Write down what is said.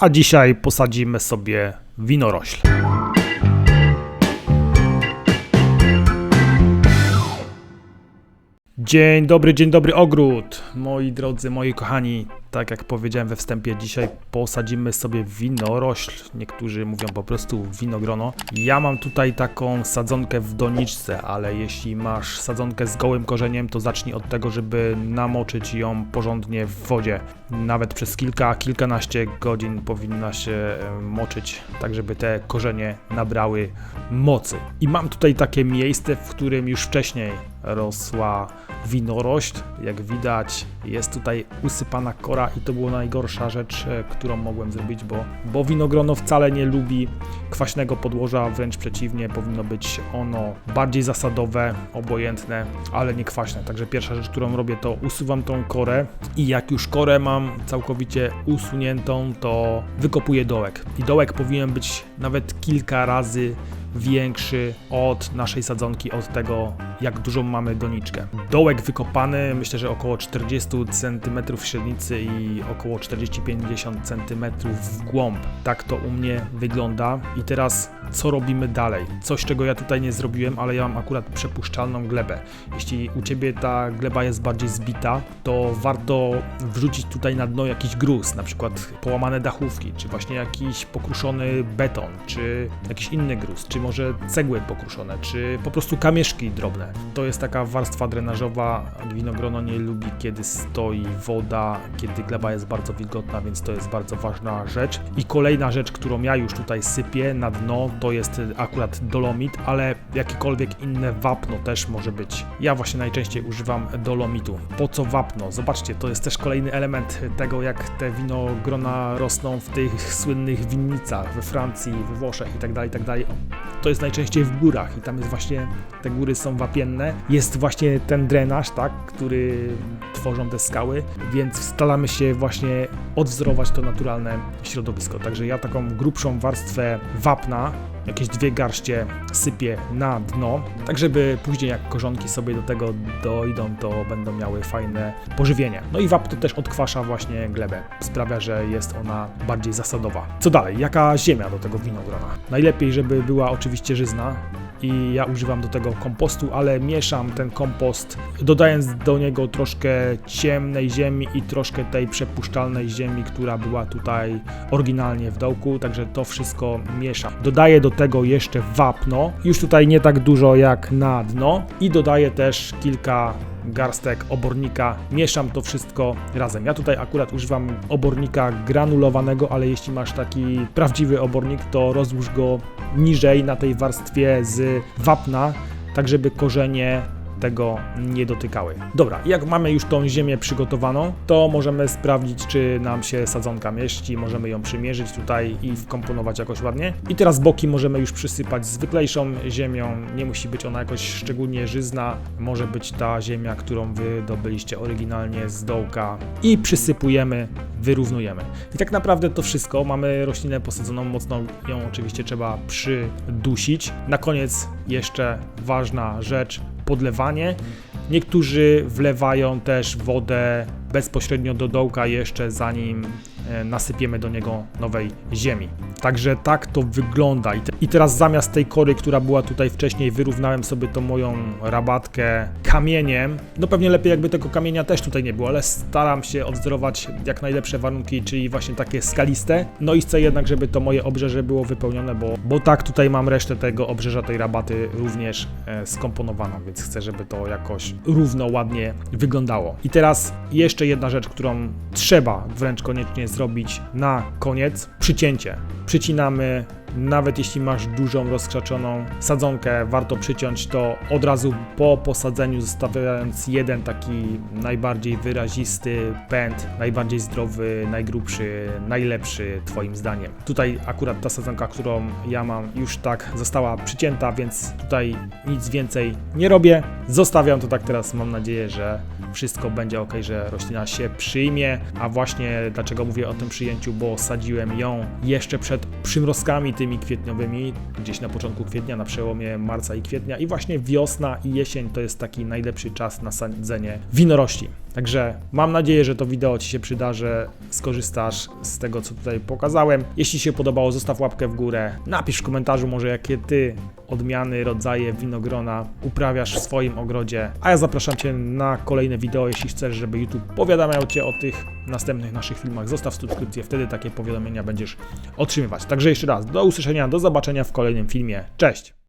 a dzisiaj posadzimy sobie winorośl. Dzień dobry, dzień dobry ogród. Moi drodzy, moi kochani, tak jak powiedziałem we wstępie, dzisiaj posadzimy sobie winorośl. Niektórzy mówią po prostu winogrono. Ja mam tutaj taką sadzonkę w doniczce, ale jeśli masz sadzonkę z gołym korzeniem, to zacznij od tego, żeby namoczyć ją porządnie w wodzie. Nawet przez kilka, kilkanaście godzin powinna się e, moczyć, tak żeby te korzenie nabrały mocy. I mam tutaj takie miejsce, w którym już wcześniej rosła winorośl. Jak widać, jest tutaj usypana kora i to była najgorsza rzecz, e, którą mogłem zrobić, bo, bo winogrono wcale nie lubi kwaśnego podłoża, wręcz przeciwnie, powinno być ono bardziej zasadowe, obojętne, ale nie kwaśne. Także pierwsza rzecz, którą robię, to usuwam tą korę i jak już korę mam całkowicie usuniętą, to wykopuję dołek. I dołek powinien być nawet kilka razy większy od naszej sadzonki, od tego, jak dużą mamy doniczkę. Dołek wykopany, myślę, że około 40 cm średnicy i około 40-50 cm w głąb. Tak to u mnie wygląda. I teraz co robimy dalej? Coś, czego ja tutaj nie zrobiłem, ale ja mam akurat przepuszczalną glebę. Jeśli u Ciebie ta gleba jest bardziej zbita, to warto wrzucić tutaj na dno jakiś gruz, na przykład połamane dachówki, czy właśnie jakiś pokruszony beton, czy jakiś inny gruz, czy może cegły pokruszone, czy po prostu kamieszki drobne. To jest taka warstwa drenażowa. Winogrono nie lubi, kiedy stoi woda, kiedy gleba jest bardzo wilgotna, więc to jest bardzo ważna rzecz. I kolejna rzecz, którą ja już tutaj sypię na dno, to jest akurat dolomit, ale jakiekolwiek inne wapno też może być. Ja właśnie najczęściej używam dolomitu. Po co wapno? Zobaczcie, to jest też kolejny element tego, jak te winogrona rosną w tych słynnych winnicach we Francji, we Włoszech itd., itd. To jest najczęściej w górach i tam jest właśnie, te góry są wapienne. Jest właśnie ten drenaż, tak, który tworzą te skały, więc staramy się właśnie odwzorować to naturalne środowisko. Także ja taką grubszą warstwę wapna jakieś dwie garście sypię na dno, tak żeby później jak korzonki sobie do tego dojdą, to będą miały fajne pożywienie. No i wapno też odkwasza właśnie glebę, sprawia, że jest ona bardziej zasadowa. Co dalej? Jaka ziemia do tego winogrona? Najlepiej, żeby była oczywiście żyzna, i ja używam do tego kompostu, ale mieszam ten kompost, dodając do niego troszkę ciemnej ziemi i troszkę tej przepuszczalnej ziemi, która była tutaj oryginalnie w dołku, także to wszystko mieszam. Dodaję do tego jeszcze wapno, już tutaj nie tak dużo jak na dno i dodaję też kilka garstek obornika, mieszam to wszystko razem. Ja tutaj akurat używam obornika granulowanego, ale jeśli masz taki prawdziwy obornik, to rozłóż go niżej na tej warstwie z wapna, tak żeby korzenie tego nie dotykały. Dobra, jak mamy już tą ziemię przygotowaną, to możemy sprawdzić, czy nam się sadzonka mieści, możemy ją przymierzyć tutaj i wkomponować jakoś ładnie. I teraz boki możemy już przysypać zwyklejszą ziemią, nie musi być ona jakoś szczególnie żyzna, może być ta ziemia, którą wydobyliście oryginalnie z dołka i przysypujemy, wyrównujemy. I tak naprawdę to wszystko, mamy roślinę posadzoną, mocno ją oczywiście trzeba przydusić. Na koniec jeszcze ważna rzecz, podlewanie. Niektórzy wlewają też wodę bezpośrednio do dołka jeszcze zanim nasypiemy do niego nowej ziemi. Także tak to wygląda. I, te, I, teraz zamiast tej kory, która była tutaj wcześniej, wyrównałem sobie tą moją rabatkę kamieniem. No pewnie lepiej jakby tego kamienia też tutaj nie było, ale staram się odwzorować jak najlepsze warunki, czyli właśnie takie skaliste. No i chcę jednak, żeby to moje obrzeże było wypełnione, bo, bo tak tutaj mam resztę tego obrzeża tej rabaty również e, skomponowaną, więc chcę, żeby to jakoś równo, ładnie wyglądało. I teraz jeszcze jedna rzecz, którą trzeba wręcz koniecznie zrobić na koniec. Przycięcie. Przycinamy nawet jeśli masz dużą, rozkrzaczoną sadzonkę, warto przyciąć to od razu po posadzeniu, zostawiając jeden taki najbardziej wyrazisty pęd, najbardziej zdrowy, najgrubszy, najlepszy Twoim zdaniem. Tutaj akurat ta sadzonka, którą ja mam, już tak została przycięta, więc tutaj nic więcej nie robię. Zostawiam to tak teraz, mam nadzieję, że wszystko będzie ok, że roślina się przyjmie, a właśnie dlaczego mówię o tym przyjęciu, bo sadziłem ją jeszcze przed przymrozkami, świętymi kwietniowymi, gdzieś na początku kwietnia, na przełomie marca i kwietnia i właśnie wiosna i jesień to jest taki najlepszy czas na sadzenie winorośli. Także mam nadzieję, że to wideo Ci się przyda, że skorzystasz z tego, co tutaj pokazałem. Jeśli się podobało, zostaw łapkę w górę. Napisz w komentarzu może, jakie Ty odmiany, rodzaje winogrona uprawiasz w swoim ogrodzie. A ja zapraszam Cię na kolejne wideo, jeśli chcesz, żeby YouTube powiadamiał Cię o tych następnych naszych filmach. Zostaw subskrypcję, wtedy takie powiadomienia będziesz otrzymywać. Także jeszcze raz, do usłyszenia, do zobaczenia w kolejnym filmie. Cześć!